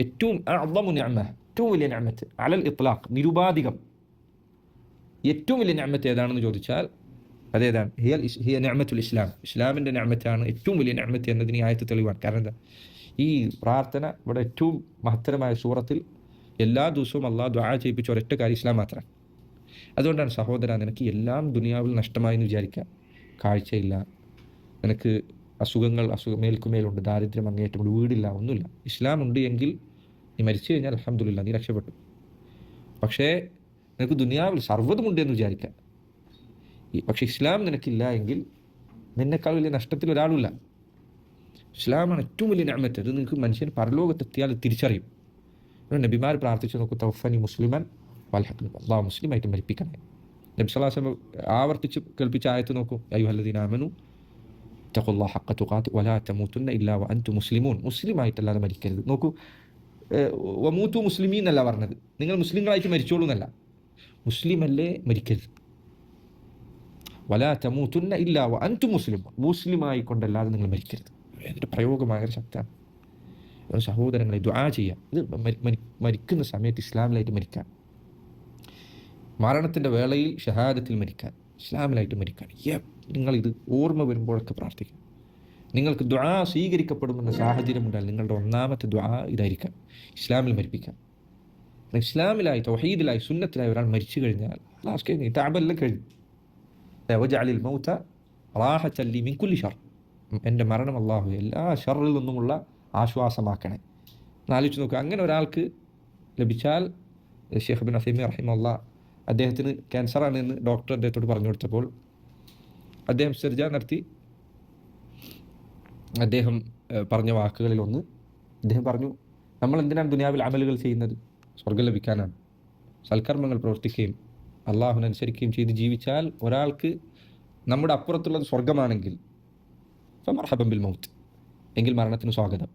ഏറ്റവും അള്ളമു ഞാമ ഏറ്റവും വലിയ ഞാമത്ത് അലൽ ഇത്ലാഖ് നിരുപാധികം. ഏറ്റവും വലിയ ഞാമത്ത് ഏതാണെന്ന് ചോദിച്ചാൽ അതേതാണ് ഹിയൽ ഹിയ ഞാമത്തുൽ ഇസ്ലാം. ഇസ്ലാമിന്റെ ഞാമത്താണ് ഏറ്റവും വലിയ ഞാമത്ത് എന്നതിന് ആയത്ത് തെളിവാണ്. കാരണം എന്താ? ഈ പ്രാർത്ഥന ഇവിടെ ഏറ്റവും മഹത്തരമായ സൂറത്തിൽ എല്ലാ ദിവസവും അള്ളാഹ് ദ്വാ ചെയ്യിപ്പിച്ച ഒരൊറ്റ കാര്യം ഇസ്ലാം മാത്രമാണ്. അതുകൊണ്ടാണ് സഹോദര നിനക്ക് എല്ലാം ദുനിയാവിൽ നഷ്ടമായി എന്ന് വിചാരിക്കുക. കാഴ്ചയില്ല. നിനക്ക് അസുഖങ്ങൾ അസുഖം മേൽക്കുമേലുണ്ട് ദാരിദ്ര്യം അങ്ങേറ്റമുണ്ട് വീടില്ല ഒന്നുമില്ല. ഇസ്ലാം ഉണ്ട് എങ്കിൽ നീ മരിച്ചു കഴിഞ്ഞാൽ അഹമ്മദില്ല നീ രക്ഷപ്പെട്ടു. പക്ഷേ നിനക്ക് ദുനിയാവിൽ സർവതുമുണ്ട് എന്ന് വിചാരിക്കാം. പക്ഷേ ഇസ്ലാം നിനക്കില്ല എങ്കിൽ നിന്നെക്കാൾ വലിയ നഷ്ടത്തിൽ ഒരാളുമില്ല. ഇസ്ലാമാണ് ഏറ്റവും വലിയ ഞാമത്ത്. അത് നിങ്ങൾക്ക് മനുഷ്യൻ പരലോകത്തെത്തിയാൽ തിരിച്ചറിയും. നബിമാർ പ്രാർത്ഥിച്ചു നോക്കൂ തൗഫനി മുസ്ലിമാൻ വൽഹഖ് അള്ളാഹ് മുസ്ലിമായിട്ട് മരിപ്പിക്കണേ. നബി സലാഹ് ആവർത്തിച്ച് കേൾപ്പിച്ച ആയത്ത് നോക്കൂ അയ്യുഹല്ലദീന ആമനു തഖുല്ലാ ഹഖ തുഖാത്ത് വലാ തമൂത്തുന്ന ഇല്ലാ വ അൻതു മുസ്ലിമൂൻ. മുസ്ലിമായിട്ടല്ലാതെ മരിക്കരുത്. നോക്കൂ വമൂത്തു മുസ്ലിമീൻ എന്നല്ല പറഞ്ഞത്. നിങ്ങൾ മുസ്ലിങ്ങളായിട്ട് മരിച്ചോളൂ എന്നല്ല മുസ്ലിമല്ലേ മരിക്കരുത്. വലാ തമൂത്തുന്ന ഇല്ലാ വ അൻതു മുസ്ലിം. മുസ്ലിമായി കൊണ്ടല്ലാതെ നിങ്ങൾ മരിക്കരുത്. ഇതിന്റെ പ്രയോഗം ഭയങ്കര ശക്തമാണ് സഹോദരങ്ങളെ ദുആ ചെയ്യുക ഇത് മരി- മരി- മരിക്കുന്ന സമയത്ത് ഇസ്ലാമിലായിട്ട് മരിക്കാൻ. മരണത്തിന്റെ വേളയിൽ ഷഹാദത്തിൽ മരിക്കാൻ. ഇസ്ലാമിലായിട്ട് മരിക്കാൻ നിങ്ങളിത് ഓർമ്മ വരുമ്പോഴൊക്കെ പ്രാർത്ഥിക്കാം. നിങ്ങൾക്ക് ദ്വാ സ്വീകരിക്കപ്പെടുമെന്ന സാഹചര്യമുണ്ടായാൽ നിങ്ങളുടെ ഒന്നാമത്തെ ദ്വാ ഇതായിരിക്കാം. ഇസ്ലാമിൽ മരിപ്പിക്കാം. ഇസ്ലാമിലായി തൗഹീദിലായി സുന്നത്തിലായി ഒരാൾ മരിച്ചു കഴിഞ്ഞാൽ ലാസ്റ്റ് കഴിഞ്ഞു താബെല്ലാം കഴിഞ്ഞു. വജഅലിൽ മൗത റാഹത്തല്ലി മിൻ കുല്ലി ഷർ. എന്റെ മരണം അള്ളാഹു എല്ലാ ഷറിൽ നിന്നുമുള്ള ആശ്വാസമാക്കണേ. എന്നാലോചിച്ച് നോക്കുക അങ്ങനെ ഒരാൾക്ക് ലഭിച്ചാൽ ഷെയ്ഖ് അസീമി റഹിമുള്ള അദ്ദേഹത്തിന് ക്യാൻസറാണ് എന്ന് ഡോക്ടർ അദ്ദേഹത്തോട് പറഞ്ഞു കൊടുത്തപ്പോൾ അദ്ദേഹം സർജ നടത്തി. അദ്ദേഹം പറഞ്ഞ വാക്കുകളിൽ ഒന്ന് അദ്ദേഹം പറഞ്ഞു നമ്മൾ എന്തിനാണ് ദുനിയാവിൽ അമലുകൾ ചെയ്യുന്നത്? സ്വർഗം ലഭിക്കാനാണ്. സൽക്കർമ്മങ്ങൾ പ്രവർത്തിക്കുകയും അള്ളാഹുനനുസരിക്കുകയും ചെയ്ത് ജീവിച്ചാൽ ഒരാൾക്ക് നമ്മുടെ അപ്പുറത്തുള്ളത് സ്വർഗമാണെങ്കിൽ ഇപ്പം ബിൽ മൗത്ത്. എങ്കിൽ മരണത്തിന് സ്വാഗതം.